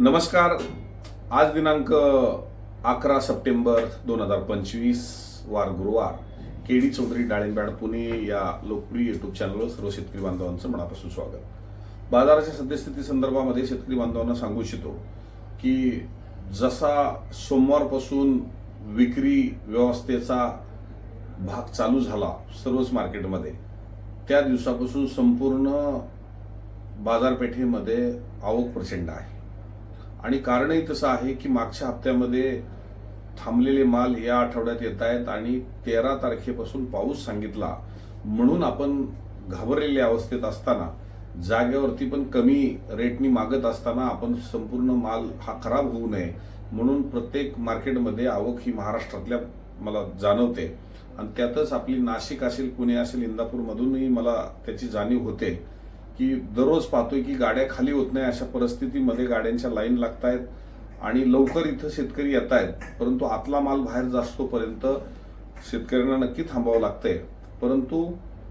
नमस्कार. आज दिनांक अकरा सप्टेंबर दोन हजार पंचवीस वार गुरुवार. के डी चौधरी डाळिंबॅड पुणे या लोकप्रिय युट्यूब चॅनलवर सर्व शेतकरी बांधवांचं मनापासून स्वागत. बाजाराच्या सद्यस्थिती संदर्भामध्ये शेतकरी बांधवांना सांगू इच्छितो की जसा सोमवारपासून विक्री व्यवस्थेचा भाग चालू झाला सर्वच मार्केटमध्ये त्या दिवसापासून संपूर्ण बाजारपेठेमध्ये आवक प्रचंड आहे. आणि कारणही तसं आहे की मागच्या हप्त्यामध्ये थांबलेले माल या आठवड्यात येत आहेत आणि तेरा तारखेपासून पाऊस सांगितला. म्हणून आपण घाबरलेल्या अवस्थेत असताना जागेवरती पण कमी रेटनी मागत असताना आपण संपूर्ण माल हा खराब होऊ नये. म्हणून प्रत्येक मार्केटमध्ये आवक ही महाराष्ट्रातल्या मला जाणवते. आणि त्यातच आपली नाशिक असेल पुणे असेल इंदापूरमधूनही मला त्याची जाणीव होते. की दररोज पाहतोय की गाड्या खाली होत नाही अशा परिस्थितीमध्ये गाड्यांच्या लाईन लागत आहेत आणि लवकर इथं शेतकरी येत आहेत परंतु आतला माल बाहेर जास्तोपर्यंत शेतकऱ्यांना नक्की थांबावं लागतंय. परंतु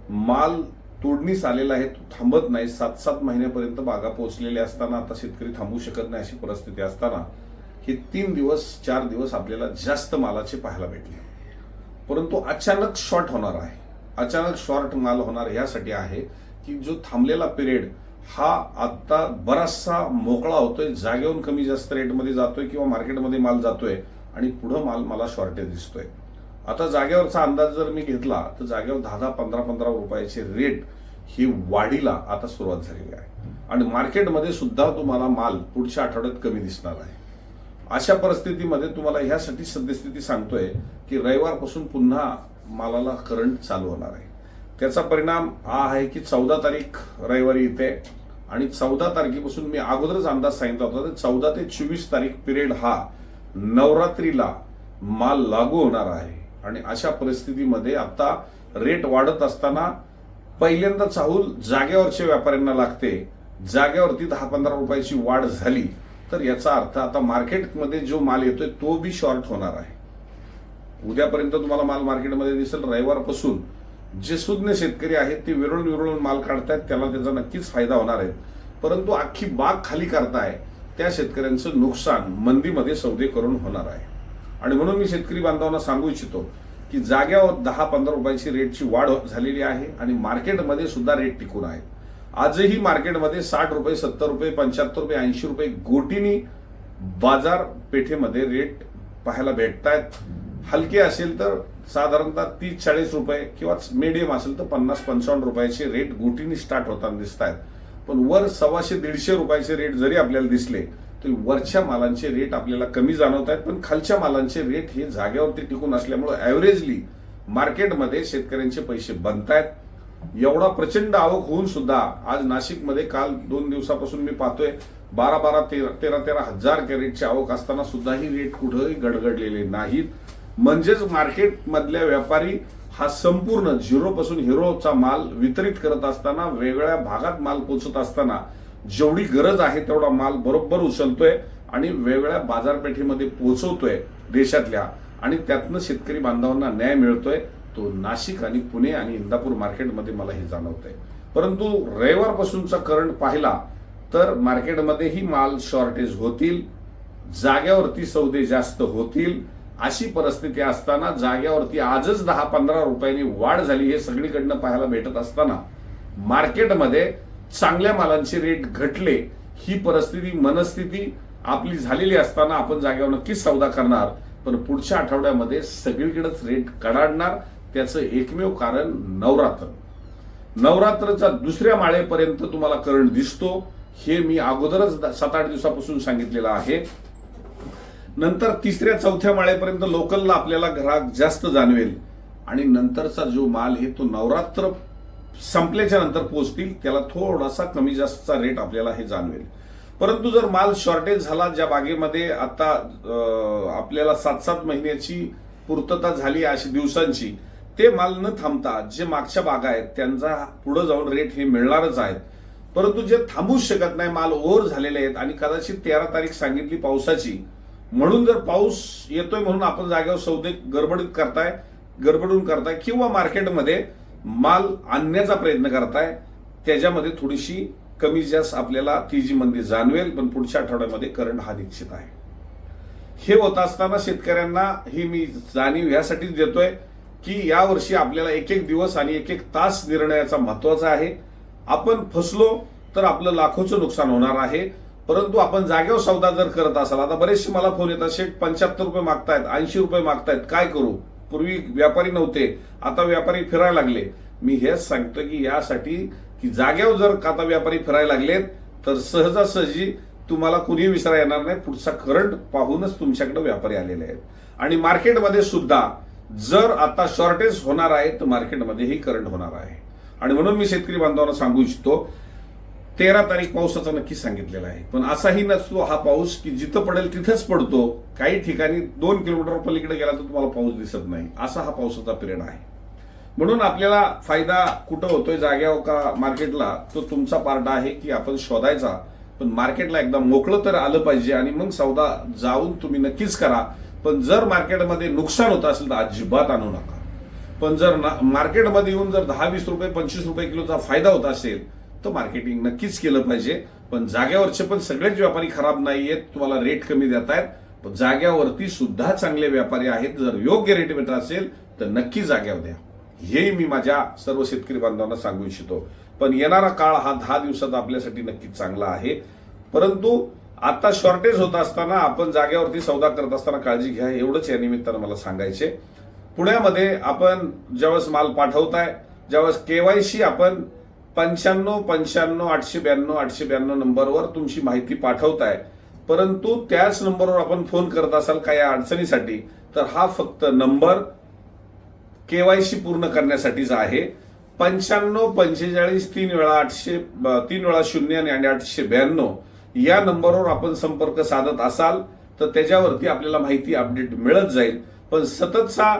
माल तोडणीस आलेला आहे तो थांबत नाही सात सात महिन्यापर्यंत बागा पोहोचलेल्या असताना आता शेतकरी थांबू शकत नाही अशी परिस्थिती असताना हे तीन दिवस चार दिवस आपल्याला जास्त मालाचे पाहायला भेटले. परंतु अचानक शॉर्ट होणार आहे. अचानक शॉर्ट माल होणार यासाठी आहे. की जो थांबलेला पिरियड हा आत्ता बराचसा मोकळा होतोय जागेहून कमी जास्त रेटमध्ये जातोय किंवा मार्केटमध्ये माल जातोय आणि पुढं माल मला शॉर्टेज दिसतोय. आता जागेवरचा अंदाज जर मी घेतला तर जागेवर दहा दहा पंधरा पंधरा रुपयाचे रेट ही वाढीला आता सुरुवात झालेली आहे. आणि मार्केटमध्ये सुद्धा तुम्हाला माल पुढच्या आठवड्यात कमी दिसणार आहे. अशा परिस्थितीमध्ये तुम्हाला ह्यासाठी सद्यस्थिती सांगतोय की रविवारपासून पुन्हा मालाला करंट चालू होणार आहे. त्याचा परिणाम हा आहे की चौदा तारीख रविवारी येते आणि चौदा तारखेपासून मी अगोदरच अंदाज सांगितला होता चौदा ते चोवीस तारीख पिरियड हा नवरात्रीला माल लागू होणार आहे. आणि अशा परिस्थितीमध्ये आता रेट वाढत असताना पहिल्यांदा चाहूल जागेवरच्या व्यापाऱ्यांना लागते. जागेवरती दहा पंधरा रुपयाची वाढ झाली तर याचा अर्थ आता मार्केटमध्ये जो माल येतोय तो बी शॉर्ट होणार आहे. उद्यापर्यंत तुम्हाला माल मार्केटमध्ये दिसेल रविवारपासून जे सुज्ञ शेतकरी आहेत ते विरळून विरळून माल काढतायत त्याला त्याचा नक्कीच फायदा होणार आहे. परंतु अख्खी बाग खाली करताय त्या शेतकऱ्यांचं नुकसान मंदीमध्ये सौदे करून होणार आहे. आणि म्हणून मी शेतकरी बांधवांना सांगू इच्छितो की जाग्यावर दहा पंधरा रुपयाची रेटची वाढ झालेली आहे आणि मार्केटमध्ये सुद्धा रेट टिकून आहे. आजही मार्केटमध्ये साठ रुपये सत्तर रुपये पंच्याहत्तर रुपये ऐंशी रुपये गोटीनी बाजारपेठेमध्ये रेट पाहायला भेटत आहेत हलके असेल तर साधारणतः तीस चाळीस रुपये किंवा मीडियम असेल तर पन्नास पंचावन्न रुपयाचे रेट गोटीने स्टार्ट होताना दिसत आहेत पण वर सव्वाशे दीडशे रुपयाचे रेट जरी आपल्याला दिसले तरी वरच्या मालांचे रेट आपल्याला कमी जाणवत आहेत पण खालच्या मालांचे रेट हे जागेवरती टिकून असल्यामुळे ॲव्हरेजली मार्केटमध्ये शेतकऱ्यांचे पैसे बनतायत. एवढा प्रचंड आवक होऊन सुद्धा आज नाशिकमध्ये काल दोन दिवसापासून मी पाहतोय बारा बारा तेरा तेरा तेरा हजार कॅरेटची आवक असताना सुद्धा ही रेट कुठंही गडगडलेले नाहीत. म्हणजेच मार्केटमधल्या व्यापारी हा संपूर्ण झिरोपासून हिरोचा माल वितरित करत असताना वेगळ्या भागात माल पोचत असताना जेवढी गरज आहे तेवढा माल बरोबर उचलतोय आणि वेगळ्या बाजारपेठेमध्ये पोहोचवतोय देशातल्या. आणि त्यातनं शेतकरी बांधवांना न्याय मिळतोय. तो नाशिक आणि पुणे आणि इंदापूर मार्केटमध्ये मला हे जाणवतंय. परंतु रविवारपासूनचा करंट पाहिला तर मार्केटमध्येही माल शॉर्टेज होतील. जाग्यावरती सौदे जास्त होतील. अशी परिस्थिती असताना जाग्यावरती आजच दहा पंधरा रुपयांनी वाढ झाली हे सगळीकडनं पाहायला भेटत असताना मार्केटमध्ये चांगल्या मालांचे रेट घटले ही परिस्थिती मनस्थिती आपली झालेली असताना आपण जागेवर नक्कीच सौदा करणार पण पुढच्या आठवड्यामध्ये सगळीकडेच रेट कडाडणार त्याचं एकमेव कारण नवरात्र. नवरात्रचा दुसऱ्या माळेपर्यंत तुम्हाला करंट दिसतो हे मी अगोदरच सात आठ दिवसापासून सांगितलेलं आहे. नंतर तिसऱ्या चौथ्या माळेपर्यंत लोकलला आपल्याला ग्राहक जास्त जाणवेल. आणि नंतरचा जो माल आहे तो नवरात्र संपल्याच्या नंतर पोहोचतील त्याला थोडासा कमी जास्तचा रेट आपल्याला हे जाणवेल. परंतु जर माल शॉर्टेज झाला ज्या बागेमध्ये आता आपल्याला सात सात महिन्याची पूर्तता झाली अशी दिवसांची ते माल न थांबता जे मागच्या बागा आहेत त्यांचा पुढे जाऊन रेट हे मिळणारच आहेत. परंतु जे थांबूच शकत नाही माल ओव्हर झालेले आहेत आणि कदाचित तेरा तारीख सांगितली पावसाची म्हणून जर पाऊस येतोय म्हणून आपण जागेवर सौदे गडबडीत करताय गडबडून करताय किंवा मार्केटमध्ये माल आणण्याचा प्रयत्न करताय त्याच्यामध्ये थोडीशी कमी जास्त आपल्याला ती जी मंदी जाणवेल पण पुढच्या आठवड्यामध्ये करंट हा निश्चित आहे. हे होत असताना शेतकऱ्यांना ही मी जाणीव यासाठीच देतोय की यावर्षी आपल्याला एक एक दिवस आणि एक एक तास निर्णयाचा महत्त्वाचा आहे. आपण फसलो तर आपलं लाखोचं नुकसान होणार आहे. परंतु आपण जागेवर सौदा जर करत असाल आता बरेचसे मला फोन येतात शेठ पंच्याहत्तर रुपये मागतायत ऐंशी रुपये मागतायत काय करू? पूर्वी व्यापारी नव्हते आता व्यापारी फिरायला लागले. मी हेच सांगतो की यासाठी की जाग्यावर जर आता व्यापारी फिरायला लागलेत तर सहजासहजी तुम्हाला कुणी विसरा येणार नाही. पुढचा करंट पाहूनच तुमच्याकडे व्यापारी आलेले आहेत. आणि मार्केटमध्ये सुद्धा जर आता शॉर्टेज होणार आहे तर मार्केटमध्येही करंट होणार आहे. आणि म्हणून मी शेतकरी बांधवांना सांगू इच्छितो तेरा तारीख पावसाचा नक्की सांगितलेला आहे. पण असाही नसतो हा पाऊस की जिथं पडेल तिथंच पडतो. काही ठिकाणी दोन किलोमीटर पलीकडे गेला तर तुम्हाला पाऊस दिसत नाही. असा हा पावसाचा पिरियड आहे. म्हणून आपल्याला फायदा कुठं होतोय जाग्यावर हो का मार्केटला तो तुमचा पार्ट आहे की आपण शोधायचा. पण मार्केटला एकदा मोकळं तर आलं पाहिजे आणि मग सौदा जाऊन तुम्ही नक्कीच करा. पण जर मार्केटमध्ये नुकसान होत असेल तर अजिबात आणू नका. पण जर मार्केटमध्ये येऊन जर दहा वीस रुपये पंचवीस रुपये किलोचा फायदा होत असेल तर मार्केटिंग नक्कीच केलं पाहिजे. पण जाग्यावरचे पण सगळेच व्यापारी खराब नाहीयेत तुम्हाला रेट कमी देत आहेत पण जाग्यावरती सुद्धा चांगले व्यापारी आहेत. जर योग्य रेट भेटत असेल तर नक्की जाग्यावर द्या. हेही मी माझ्या सर्व शेतकरी बांधवांना सांगू इच्छितो. पण येणारा काळ हा दहा दिवसात आपल्यासाठी नक्कीच चांगला आहे. परंतु आता शॉर्टेज होत असताना आपण जाग्यावरती सौदा करत असताना काळजी घ्या एवढंच या निमित्तानं मला सांगायचे. पुण्यामध्ये आपण ज्यावेळेस माल पाठवताय ज्यावेळेस केवायसी आपण पंच्याण्णव पंच्याण्णव आठशे ब्याण्णव आठशे ब्याण्णव नंबरवर तुमची माहिती पाठवताय. परंतु त्याच नंबरवर आपण फोन करत असाल काही अडचणीसाठी तर हा फक्त नंबर केवायसी पूर्ण करण्यासाठीचा आहे. पंच्याण्णव पंचेचाळीस तीन वेळा आठशे तीन वेळा शून्य आणि आठशे ब्याण्णव या नंबरवर आपण संपर्क साधत असाल तर त्याच्यावरती आपल्याला माहिती अपडेट मिळत जाईल. पण सततचा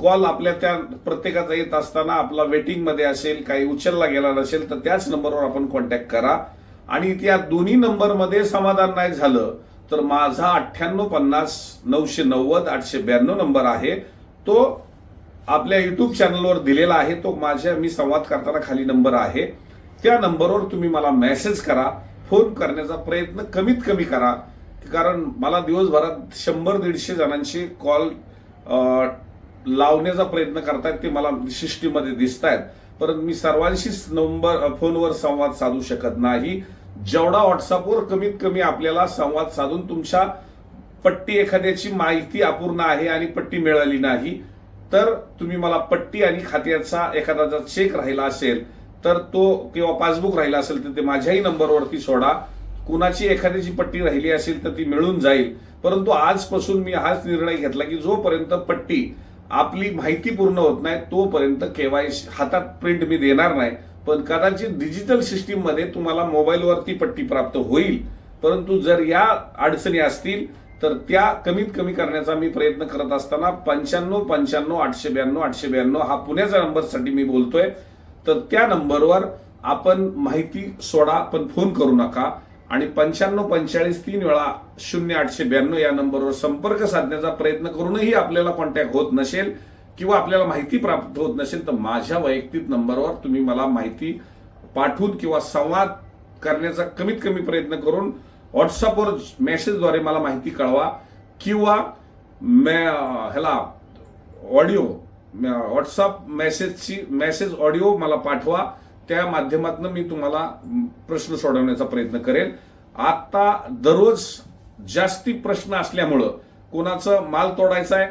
कॉल आपल्या त्या प्रत्येकाचा येत असताना आपला वेटिंगमध्ये असेल काही उचलला गेला नसेल तर त्याच नंबरवर आपण कॉन्टॅक्ट करा. आणि त्या दोन्ही नंबरमध्ये समाधान नाही झालं तर माझा अठ्ठ्याण्णव पन्नास नऊशे नव्वद आठशे ब्याण्णव नंबर आहे. तो आपल्या युट्यूब चॅनलवर दिलेला आहे. तो माझ्या मी संवाद करताना खाली नंबर आहे. त्या नंबरवर तुम्ही मला मेसेज करा. फोन करण्याचा प्रयत्न कमीत कमी करा. कारण मला दिवसभरात शंभर दीडशे जणांशी कॉल लावण्याचा प्रयत्न करतायत ते मला सिस्टीममध्ये दिसत आहेत परंतु मी सर्वांशीच नंबर फोनवर संवाद साधू शकत नाही. जेवढा व्हॉट्सअपवर कमीत कमी आपल्याला संवाद साधून तुमच्या पट्टी एखाद्याची माहिती अपूर्ण आहे आणि पट्टी मिळाली नाही तर तुम्ही मला पट्टी आणि खात्याचा एखादा चेक राहिला असेल तर तो किंवा पासबुक राहिला असेल तर ते माझ्याही नंबरवरती सोडा. कुणाची एखाद्याची पट्टी राहिली असेल तर ती मिळून जाईल. परंतु आजपासून मी हाच निर्णय घेतला की जोपर्यंत पट्टी आपली माहिती पूर्ण होत नाही तोपर्यंत केवायसी हातात प्रिंट मी देणार नाही. पण कदाचित डिजिटल सिस्टीममध्ये तुम्हाला मोबाईलवरती पट्टी प्राप्त होईल. परंतु जर या अडचणी असतील तर त्या कमीत कमी करण्याचा मी प्रयत्न करत असताना पंच्याण्णव पंच्याण्णव आठशे ब्याण्णव आठशे ब्याण्णव हा पुण्याच्या नंबरसाठी मी बोलतोय. तर त्या नंबरवर आपण माहिती सोडा पण फोन करू नका. आणि पंच्याण्णव पंचेचाळीस तीन वेळा शून्य आठशे ब्याण्णव या नंबरवर संपर्क साधण्याचा प्रयत्न करूनही आपल्याला कॉन्टॅक्ट होत नसेल किंवा आपल्याला माहिती प्राप्त होत नसेल तर माझ्या वैयक्तिक नंबरवर तुम्ही मला माहिती पाठवून किंवा संवाद करण्याचा कमीत कमी प्रयत्न करून व्हॉट्सअपवर मेसेजद्वारे मला माहिती कळवा किंवा मे- ह्याला ऑडिओ व्हॉट्सअप मेसेजची मेसेज ऑडिओ मला पाठवा. त्या माध्यमातून मी तुम्हाला प्रश्न सोडवण्याचा प्रयत्न करेन आता दररोज जास्ती प्रश्न असल्यामुळं कोणाचं माल तोडायचा आहे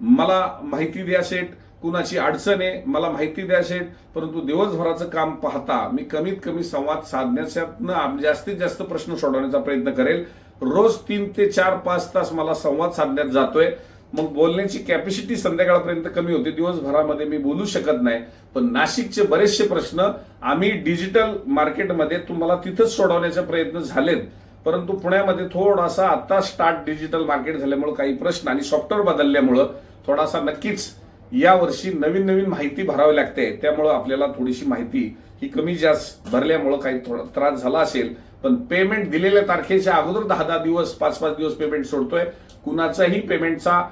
मला माहिती द्या सेट कुणाची अडचण आहे मला माहिती द्या सेट परंतु दिवसभराचं काम पाहता मी कमीत कमी संवाद साधण्याच्यातनं जास्तीत जास्त प्रश्न सोडवण्याचा प्रयत्न करेल. रोज तीन ते चार पाच तास मला संवाद साधण्यात जातोय. मग बोलण्याची कॅपॅसिटी संध्याकाळपर्यंत कमी होते. दिवसभरामध्ये मी बोलू शकत नाही. पण नाशिकचे बरेचसे प्रश्न आम्ही डिजिटल मार्केटमध्ये तुम्हाला तिथंच सोडवण्याचे प्रयत्न झालेत. परंतु पुण्यामध्ये थोडासा आता स्टार्ट डिजिटल मार्केट झाल्यामुळं काही प्रश्न आणि सॉफ्टवेअर बदलल्यामुळं थोडासा नक्कीच या वर्षी नवीन नवीन माहिती भरावी लागते. त्यामुळं आपल्याला थोडीशी माहिती ही कमी जास्त भरल्यामुळं काही थोडा त्रास झाला असेल. पण पेमेंट दिलेल्या तारखेच्या अगोदर दहा दहा दिवस पाच पाच दिवस पेमेंट सोडतोय. कुणाचाही पेमेंटचा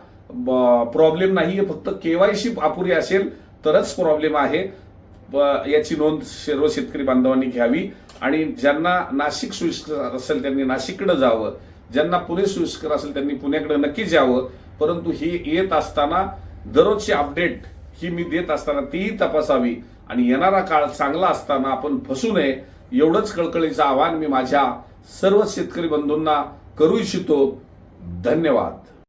प्रॉब्लेम नाही फक्त केवायसी अपुरी असेल तरच प्रॉब्लेम आहे. याची नोंद सर्व शेतकरी बांधवांनी घ्यावी. आणि ज्यांना नाशिक सोयीस्कर असेल त्यांनी नाशिककडे जावं. ज्यांना पुणे सोयीस्कर असेल त्यांनी पुण्याकडे नक्कीच यावं परंतु ही येत असताना दररोजची अपडेट ही मी देत असताना तीही तपासावी. आणि येणारा काळ चांगला असताना आपण फसू नये एवढंच कळकळीचं आवाहन मी माझ्या सर्व शेतकरी बंधूंना करू इच्छितो. धन्यवाद.